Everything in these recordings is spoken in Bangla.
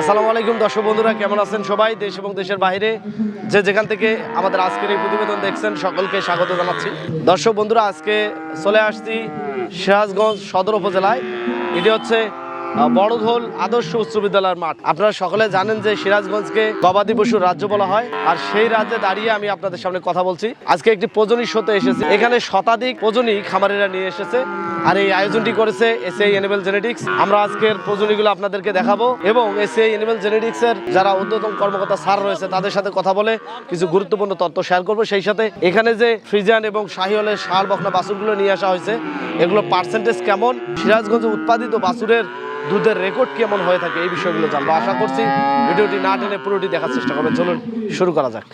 আসসালামু আলাইকুম, দর্শক বন্ধুরা, কেমন আছেন সবাই? দেশ এবং দেশের বাইরে যে যেখান থেকে আমাদের আজকের এই প্রতিবেদন দেখছেন, সকলকে স্বাগত জানাচ্ছি। দর্শক বন্ধুরা, আজকে চলে আসছি সিরাজগঞ্জ সদর উপজেলায়। এটি হচ্ছে বড়ধোল আদর্শ উচ্চ বিদ্যালয়ের মাঠ। আপনারা সকলে জানেন যে সিরাজগঞ্জকে গবাদি পশুর রাজ্য বলা হয়, আর সেই রাজ্যে দাঁড়িয়ে আমি আপনাদের সামনে কথা বলছি। আজকে একটি প্রজনী শোতে এসেছি। এখানে শতাধিক প্রজনী খামারিরা নিয়ে এসেছে, আর এই আয়োজনটি করেছে এসএই এনিমেল জেনেটিক্স আমরা আজকের প্রজনীগুলো আপনাদেরকে দেখাবো, এবং এসএই এনিমেল জেনেটিক্স এর যারা উদ্যোতন কর্মকর্তা স্যার রয়েছে, তাদের সাথে কথা বলে কিছু গুরুত্বপূর্ণ তথ্য শেয়ার করব। সেই সাথে এখানে যে ফ্রিজান এবং শাহিওয়ালের সার বকনা বাছুরগুলো নিয়ে আসা হয়েছে, এগুলো পার্সেন্টেজ কেমন? সিরাজগঞ্জে উৎপাদিত বাছুরের দুধের রেকর্ড কেমন হয়ে থাকে এই বিষয়গুলো জানব। আশা করছি ভিডিওটি না টেনে পুরোটি দেখার চেষ্টা করবেন। চলুন, শুরু করা যাক।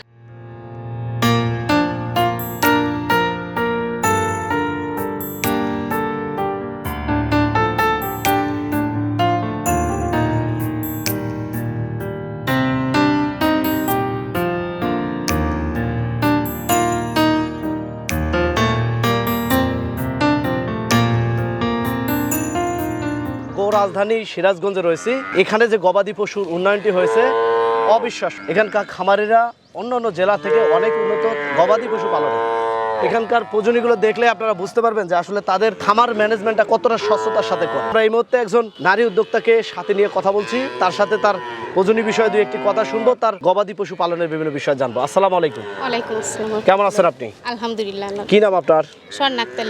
রাজধানী সিরাজগঞ্জে রয়েছে। এখানে যে গবাদি পশুর উন্নয়নটি হয়েছে অবিশ্বাস এখানকার খামারিরা অন্য অন্য জেলা থেকে অনেক উন্নত গবাদি পশু পালন এখানকার প্রজনীগুলো দেখলে আপনারা বুঝতে পারবেন যে আসলে তাদের খামার ম্যানেজমেন্টটা কতটা স্বচ্ছতার সাথে করে। আমরা এই মুহূর্তে একজন নারী উদ্যোক্তাকে সাথে নিয়ে কথা বলছি। তার সাথে তার প্রজনী বিষয়ে দুই একটি কথা শুনব। তার গবাদি পশু পালনের বিভিন্ন বিষয় জানব। আসসালামু আলাইকুম। ওয়ালাইকুম আসসালাম। কেমন আছেন আপনি? আলহামদুলিল্লাহ কি নাম আপনার? স্বর্ণ আক্তার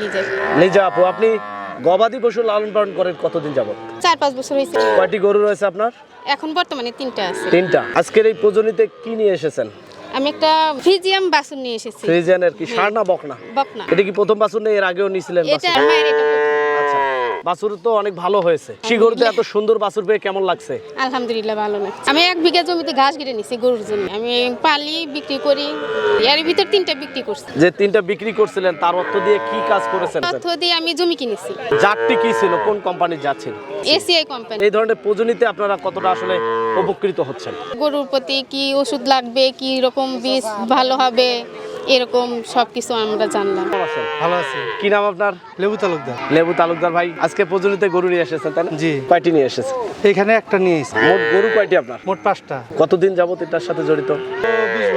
লিজা আপু আপনি গবাদি পশু লালন পালন করেন কতদিন যাবত চার পাঁচ বছর হয়েছে। কয়টি গরু রয়েছে আপনার? এখন বর্তমানে তিনটা আছে। তিনটা। আজকের এই প্রজনীতে কি নিয়ে এসেছেন? আমি একটা ফ্রিজিয়াম বাসন নিয়ে এসেছি। ফিজিয়ানের কি সার না বকনা? বকনা। এটা কি প্রথম বাসন এর আগেও নিয়েছিলেন এটা আমার এটা বাছুর তো অনেক ভালো হয়েছে। সেই গরুতে এত সুন্দর বাছুর পেয়ে কেমন লাগছে? আলহামদুলিল্লাহ ভালো না আমি এক বিঘা জমিতে ঘাস কেটে নিছি গরুর জন্য। আমি পালি বিক্রি করি এর ভিতর তিনটা বিক্রি করছি। যে তিনটা বিক্রি করছিলেন তার অর্থ দিয়ে কি কাজ করেছেন? অর্থ দিয়ে আমি জমি কিনেছি। জাতটি কি ছিল? কোন কোম্পানির জাত ছিল? ACI company. এই ধরনের প্রজনীতে আপনারা কতটা আসলে উপকৃত হচ্ছেন? গরুর প্রতি কি ওষুধ লাগবে? কি রকম বীজ ভালো হবে? এরকম সব কিছু আমরা জানলাম। ভালো আছি। কি নাম আপনার? লেবু তালুকদার। লেবু তালুকদার ভাই আজকে প্রজনীতে গরু নিয়ে এসেছেন তাই না? জি। কয়টি নিয়ে এসেছেন? এখানে একটা নিয়ে এসেছি। মোট গরু কয়টি আপনার? মোট পাঁচটা। কতদিন যাবত এটার সাথে জড়িত?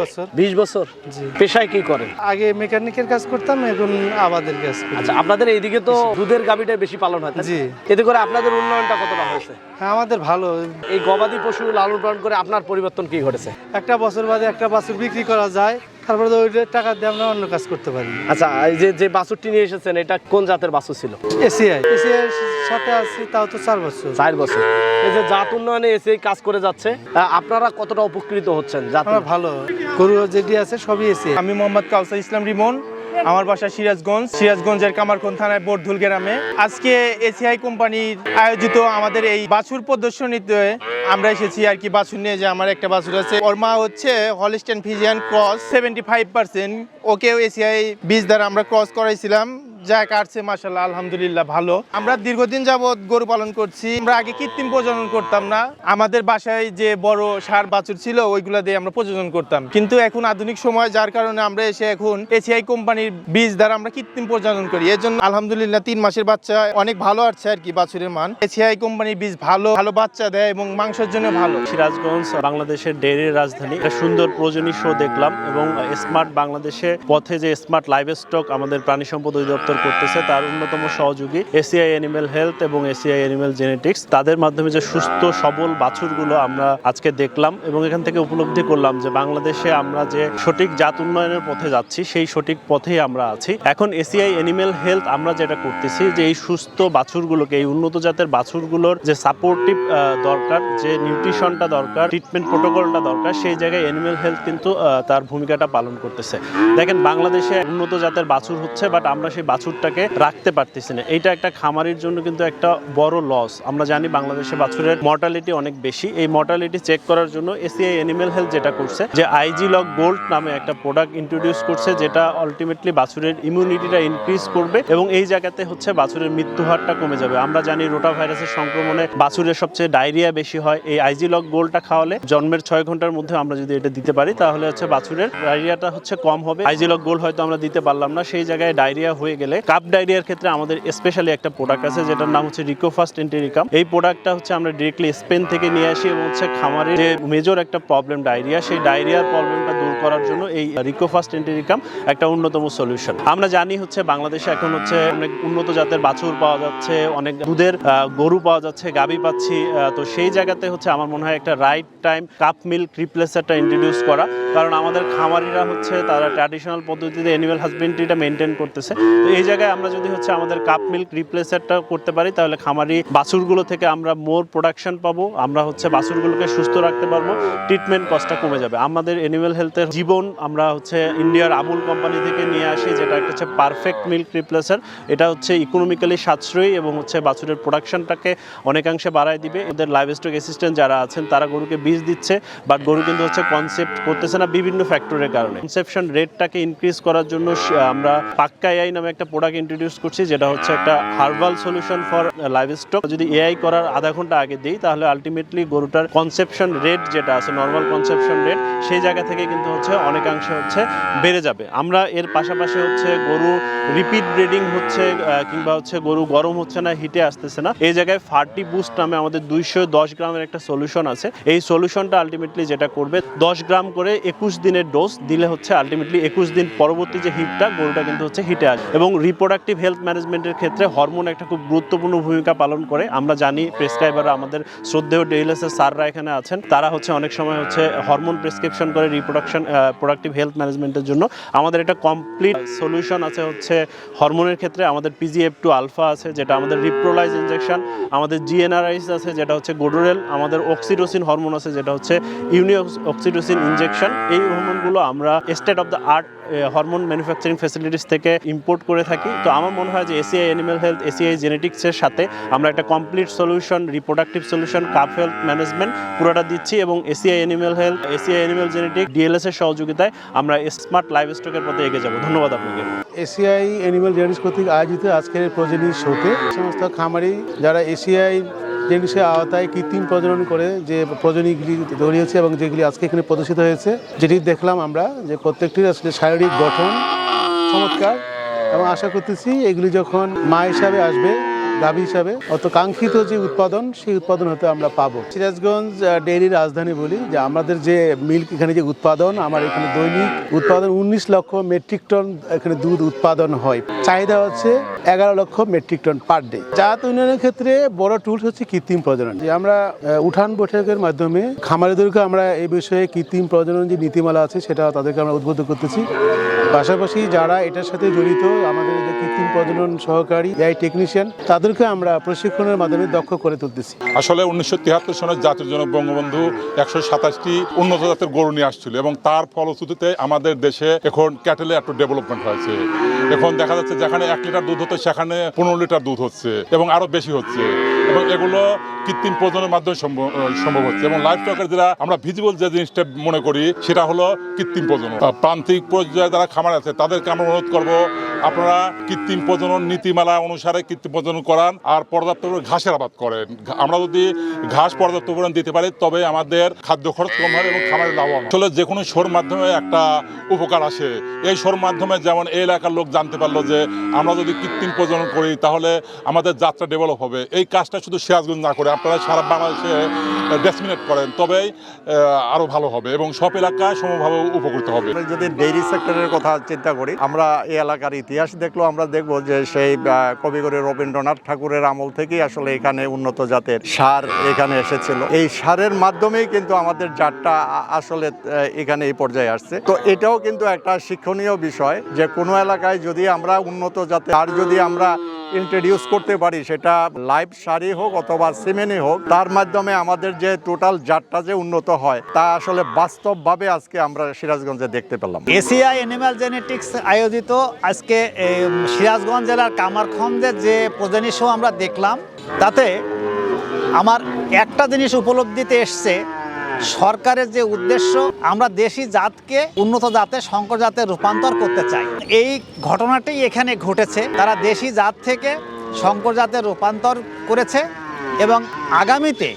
বছর। বিশ বছর? জি। পেশায় কি করেন? আগে মেকানিকের কাজ করতাম এখন আবাদের কাজ আচ্ছা আপনাদের এইদিকে তো দুধের গাবিটা বেশি পালন হয় জি। এতে করে আপনাদের উন্নয়নটা কতটা হয়েছে? হ্যাঁ আমাদের ভালো। এই গবাদি পশু লালন পালন করে আপনার পরিবর্তন কি ঘটেছে? একটা বছর বাদে একটা বাছুর বিক্রি করা যায় তারপরে তো ওইটা টাকা দিয়ে আমরা অন্য কাজ করতে পারি। আচ্ছা এই যে যে বাছুরটি নিয়ে এসেছেন এটা কোন জাতের বাছুর ছিল? এসিআই। এসিআই সাথে আছি তাও তো চার বছর। চার বছর। এই যে জাত উন্নয়নে এসে কাজ করে যাচ্ছে আহ, আপনারা কতটা উপকৃত হচ্ছেন জাত আমরা ভালো। গরু যেটি আছে সবই এসিআই। আমি মোহাম্মদ কাউসার ইসলাম রিমন আমার বাসা সিরাজগঞ্জ, সিরাজগঞ্জের কামারখন থানায় বরধুল গ্রামে। আজকে এসিআই কোম্পানির আয়োজিত আমাদের এই বাছুর প্রদর্শনীতে আমরা এসেছি আর কি বাছুর নিয়ে, যে আমার একটা বাছুর আছে। ওর মা হচ্ছে Holstein Friesian cross seventy five percent ওকেও এসিআই বীজ দ্বারা আমরা ক্রস করাইছিলাম। যা কাটছে মাসাল্লাহ আলহামদুলিল্লাহ, ভালো। আমরা দীর্ঘদিন যাবৎ গরু পালন করছি। আমরা আগে কৃত্রিম প্রজনন করতাম না। আমাদের বাসায় যে বড় সার বাছুর ছিল, ওইগুলা দিয়ে আমরা প্রজনন করতাম। কিন্তু এখন আধুনিক সময়, যার কারণে আমরা এসে এখন এসিআই কোম্পানির বীজ দ্বারা আমরা কৃত্রিম প্রজনন করি। এর জন্য আলহামদুলিল্লাহ, তিন মাসের বাচ্চা, অনেক ভালো আসছে আর কি, বাছুরের মান। এসিআই কোম্পানির বীজ ভালো ভালো বাচ্চা দেয় এবং মাংসের জন্য ভালো। সিরাজগঞ্জ, বাংলাদেশের ডেয়ারির রাজধানী। একটা সুন্দর প্রজনী শো দেখলাম এবং স্মার্ট বাংলাদেশে পথে যে স্মার্ট লাইভ স্টক আমাদের প্রাণী সম্পদ অধিদপ্তর করতেছে, তার অন্যতম সহযোগী এসিআই অ্যানিমেল হেলথ এবং এসিআই অ্যানিমেল জেনেটিক্স। তাদের মাধ্যমে যে সুস্থ, সবল বাছুরগুলো আমরা আজকে দেখলাম এবং এখান থেকে উপলব্ধি করলাম যে বাংলাদেশে আমরা যে সঠিক জাত উন্নয়নের পথে যাচ্ছি, সেই সঠিক পথেই আমরা আছি। এখন এসিআই অ্যানিমেল হেলথ আমরা যেটা করতেছি যে এই সুস্থ বাছুরগুলোকে, এই উন্নত জাতের বাছুরগুলোর যে সাপোর্টিভ দরকার, যে নিউট্রিশনটা দরকার ট্রিটমেন্ট প্রোটোকলটা দরকার, সেই জায়গায় অ্যানিমেল হেলথ কিন্তু তার ভূমিকাটা পালন করতেছে। দেখেন, বাংলাদেশে উন্নত জাতের বাছুর হচ্ছে বাট আমরা সেই বাছুরটাকে রাখতে পারতেছি না। এইটা একটা খামারির জন্য কিন্তু একটা বড় লস আমরা জানি বাংলাদেশে বাছুরের মর্টালিটি অনেক বেশি। এই মর্টালিটি চেক করার জন্য এসিআই অ্যানিমেল হেলথ যেটা করছে, যে আইজি লক গোল্ড নামে একটা প্রোডাক্ট ইন্ট্রোডিউস করছে, যেটা আলটিমেটলি বাছুরের ইমিউনিটিটা ইনক্রিজ করবে এবং এই জায়গাতে হচ্ছে বাছুরের মৃত্যু হারটা কমে যাবে। আমরা জানি রোটা ভাইরাসের সংক্রমণে বাছুরের সবচেয়ে ডায়রিয়া বেশি হয়। এই আইজি লক গোল্ডটা খাওয়ালে জন্মের ছয় ঘণ্টার মধ্যে আমরা যদি এটা দিতে পারি, তাহলে হচ্ছে বাছুরের ডায়রিয়াটা হচ্ছে কম হবে। আইজি লক গোল্ড হয়তো আমরা দিতে পারলাম না, সেই জায়গায় ডায়রিয়া হয়ে গেলে গেলে কাপ ডায়রিয়ার ক্ষেত্রে আমাদের স্পেশালি একটা প্রোডাক্ট আছে, যেটার নাম হচ্ছে রিকোফাস্ট এন্টেরিকাম এই প্রোডাক্টটা হচ্ছে আমরা ডিরেক্টলি স্পেন থেকে নিয়ে আসি এবং হচ্ছে খামারের যে মেজর একটা প্রবলেম ডায়রিয়া, সেই ডায়রিয়ার প্রবলেমটা দূর করার জন্য এই রিকোফাস্ট এন্টেরিকাম একটা অন্যতম সলিউশন আমরা জানি হচ্ছে বাংলাদেশে এখন হচ্ছে অনেক উন্নত জাতের বাছুর পাওয়া যাচ্ছে, অনেক দুধের গরু পাওয়া যাচ্ছে, গাবি পাচ্ছি তো সেই জায়গাতে হচ্ছে আমার মনে হয় একটা রাইট টাইম কাপ মিল্ক রিপ্লেসারটা ইন্ট্রোডিউস করা। কারণ আমাদের খামারিরা হচ্ছে তারা ট্র্যাডিশনাল পদ্ধতিতে অ্যানিমাল হাজবেন্ড্রিটা মেনটেন করতেছে। তো এই জায়গায় আমরা যদি হচ্ছে আমাদের কাপ মিল্ক রিপ্লেসারটা করতে পারি, তাহলে খামারি বাছুরগুলো থেকে আমরা মোর প্রোডাকশন পাবো, আমরা হচ্ছে বাছুরগুলোকে সুস্থ রাখতে পারব ট্রিটমেন্ট কস্টটা কমে যাবে। আমাদের অ্যানিমাল হেলথের জীবন আমরা হচ্ছে ইন্ডিয়ার আমুল কোম্পানি থেকে নিয়ে আসি, যেটা একটা হচ্ছে পারফেক্ট মিল্ক রিপ্লেসার এটা হচ্ছে ইকোনমিক্যালি সাশ্রয়ী এবং হচ্ছে বাছুরের প্রোডাকশনটাকে অনেকাংশে বাড়ায় দিবে। ওদের লাইভ স্টক অ্যাসিস্ট্যান্ট যারা আছেন, তারা গরুকে বীজ দিচ্ছে বাট গরু কিন্তু হচ্ছে কনসেপ্ট করতেছে না বিভিন্ন ফ্যাক্টরের কারণে। কনসেপশন রেটটাকে ইনক্রিজ করার জন্য আমরা পাক্কা এআই নামে একটা প্রোডাক্ট ইন্ট্রোডিউস করছি, যেটা হচ্ছে একটা herbal solution for livestock যদি এআই করার আধা ঘণ্টা আগে দিই, তাহলে আলটিমেটলি গরুটার কনসেপশন রেট যেটা আছে নর্মাল কনসেপশন রেট সেই জায়গা থেকে কিন্তু হচ্ছে অনেকাংশে হচ্ছে বেড়ে যাবে। আমরা এর পাশাপাশি হচ্ছে গরু রিপিট ব্রিডিং হচ্ছে কিংবা হচ্ছে গরু গরম হচ্ছে না হিটে আসতেছে না, এই জায়গায় ফার্টি বুস্ট নামে আমাদের দুইশো দশ গ্রামের একটা সলিউশন আছে। এই সলিউশনটা আলটিমেটলি যেটা করবে, দশ গ্রাম করে একুশ দিনের ডোজ দিলে হচ্ছে আলটিমেটলি একুশ দিন পরবর্তী যে হিটটা গরুটা কিন্তু হচ্ছে হিটে আসবে। এবং রিপ্রোডাক্টিভ হেলথ ম্যানেজমেন্টের ক্ষেত্রে হরমোন একটা খুব গুরুত্বপূর্ণ ভূমিকা পালন করে। আমরা জানি প্রেসক্রাইবাররা আমাদের শ্রদ্ধেয় ডেইলেসের স্যাররা এখানে আছেন। তারা হচ্ছে অনেক সময় হচ্ছে হরমোন প্রেসক্রিপশন করে রিপ্রোডাকশন প্রোডাক্টিভ হেলথ ম্যানেজমেন্টের জন্য। আমাদের একটা কমপ্লিট সলিউশন আছে হচ্ছে হরমোনের ক্ষেত্রে। আমাদের পিজিএফ টু আলফা আছে, যেটা আমাদের রিপ্রোলাইজ ইনজেকশন আমাদের জিএনআরআইস আছে, যেটা হচ্ছে গোডোরেল আমাদের অক্সিটোসিন হরমোন আছে, যেটা হচ্ছে ইউনি অক্সিটোসিন ইনজেকশন এই হরমোনগুলো আমরা state of the art hormone manufacturing facilities থেকে ইম্পোর্ট করে থাকি। তো আমার মনে হয় যে এসিআই অ্যানিমাল হেলথ এসিআই জেনেটিক্সের সাথে আমরা একটা complete solution reproductive solution calf health management পুরোটা দিচ্ছি এবং ACI animal health ACI animal genetic DLS এর সহযোগিতায় আমরা স্মার্ট লাইভ স্টকের পথে এগিয়ে যাব। ধন্যবাদ আপনাকে। এসিআই অ্যানিমাল জেনেটিক্স কর্তৃক আয়োজিত আজকের প্রজনী শোতে সমস্ত খামারি, যারা এসিআই জেনেটিক্সের আওতায় কৃত্রিম প্রজনন করে যে প্রজনীগুলি তৈরি হয়েছে এবং যেগুলি আজকে এখানে প্রদর্শিত হয়েছে, যেটি দেখলাম আমরা যে প্রত্যেকটির আসলে শারীরিক গঠন চমৎকার এবং আশা করতেছি এগুলি যখন মা হিসাবে আসবে গাভী হিসাবে অত কাঙ্ক্ষিত যে উৎপাদন, সেই উৎপাদন হতে আমরা পাবো। সিরাজগঞ্জ ডেইরির রাজধানী বলি, যে আমাদের যে মিল্ক, এখানে যে উৎপাদন, আমার এখানে দৈনিক উৎপাদন উনিশ লক্ষ মেট্রিক টন এখানে দুধ উৎপাদন হয়। চাহিদা হচ্ছে এগারো লক্ষ মেট্রিক টন পার ডে। জাত উন্নয়নের ক্ষেত্রে বড় টুলস হচ্ছে কৃত্রিম প্রজনন। যে আমরা উঠান বৈঠকের মাধ্যমে খামারিদেরকে আমরা এই বিষয়ে কৃত্রিম প্রজনন যে নীতিমালা আছে, সেটা তাদেরকে আমরা উদ্বুদ্ধ করতেছি। পাশাপাশি যারা এটার সাথে জড়িত, আমাদের যে কৃত্রিম প্রজনন সহকারী এআই টেকনিশিয়ান তাদেরকে আমরা প্রশিক্ষণের মাধ্যমে দক্ষ করে তুলতেছি। আসলে উনিশশো তিয়াত্তর সনের জাতির জনক বঙ্গবন্ধু একশো সাতাশটি উন্নত জাতের গরু নিয়ে আসছিল এবং তার ফলশ্রুতিতে আমাদের দেশে এখন ক্যাটেলে একটু ডেভেলপমেন্ট হয়েছে। এখন দেখা যাচ্ছে যেখানে এক লিটার দুধ হতো সেখানে পনেরো লিটার দুধ হচ্ছে এবং আরও বেশি হচ্ছে। এবং এগুলো কৃত্রিম প্রজনের মাধ্যমে সম্ভব হচ্ছে। এবং লাইফ স্টকের যেটা আমরা ভিজিবল যে জিনিসটা মনে করি, সেটা হলো কৃত্রিম প্রজনন। প্রান্তিক পর্যায়ে যারা খামার আছে, তাদেরকে আমরা অনুরোধ করব আপনারা কৃত্রিম প্রজনন নীতিমালা অনুসারে কৃত্রিম প্রজনন করান আর পর্যাপ্ত ঘাসের আবাদ করেন। আমরা যদি ঘাস পর্যাপ্ত পরিমাণ দিতে পারি, তবে আমাদের খাদ্য খরচ কম হবে এবং খামারের লাভ আসলে যে কোনো শোর মাধ্যমে একটা উপকার আসে। এই শোর মাধ্যমে যেমন এই এলাকার লোক জানতে পারল যে, আমরা যদি কৃত্রিম প্রজনন করি, তাহলে আমাদের যাত্রা ডেভেলপ হবে। এই কাজটা শুধু সিরাজগঞ্জ না করে, আপনারা সারা বাংলাদেশে ডেসমিনেট করেন। তবেই আরও ভালো হবে এবং সব এলাকায় সমভাবে উপকৃত হবে। যদি ডেইরি সেক্টরের কথা চিন্তা করি, আমরা এই এলাকার ইতিহাস দেখলেও আমরা দেখব যে সেই কবিগুরু রবীন্দ্রনাথ ঠাকুরের আমল থেকেই আসলে এখানে উন্নত জাতের সার এখানে এসেছিল। এই সারের মাধ্যমেই কিন্তু আমাদের জাতটা আসলে এখানে এই পর্যায়ে আসছে। তো এটাও কিন্তু একটা শিক্ষণীয় বিষয় যে কোনো এলাকায় যদি আমরা উন্নত জাতের আর যদি আমরা ইন্ট্রোডিউস করতে পারি, সেটা লাইভ সারই হোক অথবা সিমেন্টই হোক, তার মাধ্যমে আমাদের যে টোটাল জাতটা যে উন্নত হয়, তা আসলে বাস্তবভাবে আজকে আমরা সিরাজগঞ্জে দেখতে পেলাম। এসিআই অ্যানিম্যাল জেনেটিক্স আয়োজিত আজকে এই, সিরাজগঞ্জ জেলার কামারখন্দের যে প্রজনী শো আমরা দেখলাম তাতে আমার একটা জিনিস উপলব্ধিতে এসছে সরকারের যে উদ্দেশ্য আমরা দেশি জাতকে উন্নত জাতে শঙ্কর জাতে রূপান্তর করতে চাই। এই ঘটনাটি এখানে ঘটেছে। তারা দেশি জাত থেকে শঙ্কর জাতে রূপান্তর করেছে এবং আগামীতে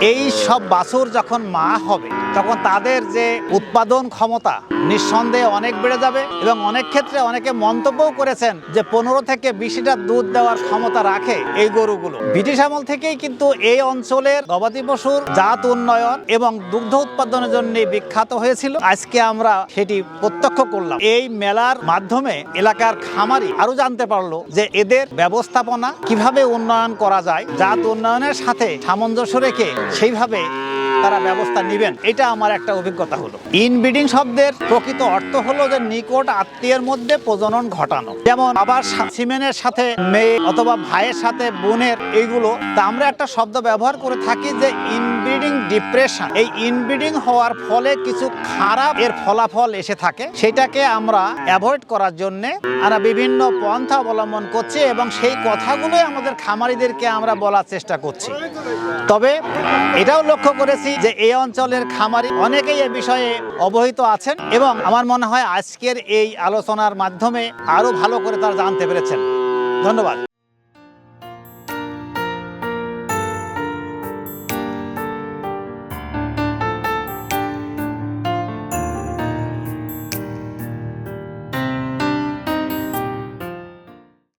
এই সব বাছুর যখন মা হবে, তখন তাদের যে উৎপাদন ক্ষমতা নিঃসন্দেহে অনেক বেড়ে যাবে এবং অনেক ক্ষেত্রে অনেকে মন্তব্যও করেছেন যে পনেরো থেকে বিশ লিটার দুধ দেওয়ার ক্ষমতা রাখে এই গরুগুলো। ব্রিটিশ আমল থেকেই কিন্তু এই অঞ্চলের গবাদি পশুর জাত উন্নয়ন এবং দুগ্ধ উৎপাদনের জন্য বিখ্যাত হয়েছিল। আজকে আমরা সেটি প্রত্যক্ষ করলাম। এই মেলার মাধ্যমে এলাকার খামারি আরও জানতে পারল যে এদের ব্যবস্থাপনা কীভাবে উন্নয়ন করা যায়, জাত উন্নয়নের সাথে সামঞ্জস্য রেখে সেইভাবে তারা ব্যবস্থা নেবেন। এটা আমার একটা অভিজ্ঞতা হলো। ইনব্রিডিং শব্দের প্রকৃত অর্থ হলো যে নিকট আত্মীয়ের মধ্যে প্রজনন ঘটানো। যেমন আবার সিমেনের সাথে মেয়ে অথবা ভাইয়ের সাথে বোনের এইগুলো। তা আমরা একটা শব্দ ব্যবহার করে থাকি যে ইনব্রিডিং ডিপ্রেশন। এই ইনব্রিডিং হওয়ার ফলে কিছু খারাপ এর ফলাফল এসে থাকে। সেটাকে আমরা অ্যাভয়েড করার জন্য আমরা বিভিন্ন পন্থা অবলম্বন করছি এবং সেই কথাগুলোই আমাদের খামারিদেরকে আমরা বলার চেষ্টা করছি। তবে এটাও লক্ষ্য করেছি যে এই অঞ্চলের খামারি অনেকেই এ বিষয়ে অবহিত আছেন এবং আমার মনে হয় আজকের এই আলোচনার মাধ্যমে আরও ভালো করে তারা জানতে পেরেছেন। ধন্যবাদ।